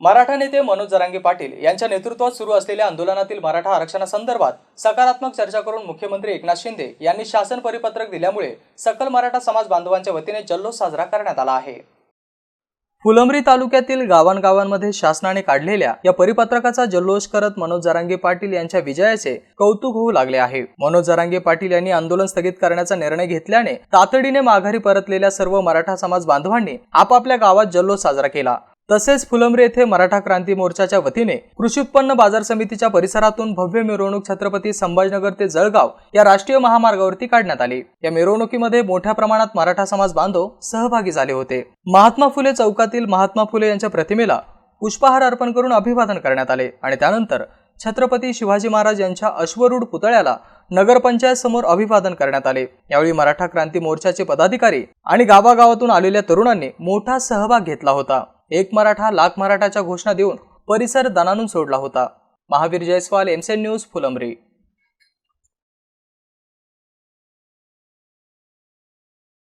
मराठा नेते मनोज जरांगे पाटील यांच्या नेतृत्वात सुरू असलेल्या आंदोलनातील मराठा आरक्षणासंदर्भात सकारात्मक चर्चा करून मुख्यमंत्री एकनाथ शिंदे यांनी शासन परिपत्रक दिल्यामुळे सकल मराठा समाज बांधवांच्या वतीने जल्लोष साजरा करण्यात आला आहे. फुलंब्री तालुक्यातील गावांगावांमध्ये शासनाने काढलेल्या या परिपत्रकाचा जल्लोष करत मनोज जरांगे पाटील यांच्या विजयाचे कौतुक होऊ लागले आहे. मनोज जरांगे पाटील यांनी आंदोलन स्थगित करण्याचा निर्णय घेतल्याने तातडीने माघारी परतलेल्या सर्व मराठा समाज बांधवांनी आपापल्या गावात जल्लोष साजरा केला. तसेच फुलंब्री येथे मराठा क्रांती मोर्चाच्या वतीने कृषी उत्पन्न बाजार समितीच्या परिसरातून भव्य मिरवणूक छत्रपती संभाजीनगर ते जळगाव या राष्ट्रीय महामार्गावरती काढण्यात आली. या मिरवणुकीमध्ये मोठ्या प्रमाणात मराठा समाज बांधव सहभागी झाले होते. महात्मा फुले चौकातील महात्मा फुले यांच्या प्रतिमेला पुष्पहार अर्पण करून अभिवादन करण्यात आले आणि त्यानंतर छत्रपती शिवाजी महाराज यांच्या अश्वरूढ पुतळ्याला नगरपंचायत समोर अभिवादन करण्यात आले. यावेळी मराठा क्रांती मोर्चाचे पदाधिकारी आणि गावागावातून आलेल्या तरुणांनी मोठा सहभाग घेतला होता. एक मराठा लाख मराठाच्या घोषणा देऊन परिसर दणानून सोडला होता. महावीर जयस्वाल एमसेन न्यूज फुलंब्री.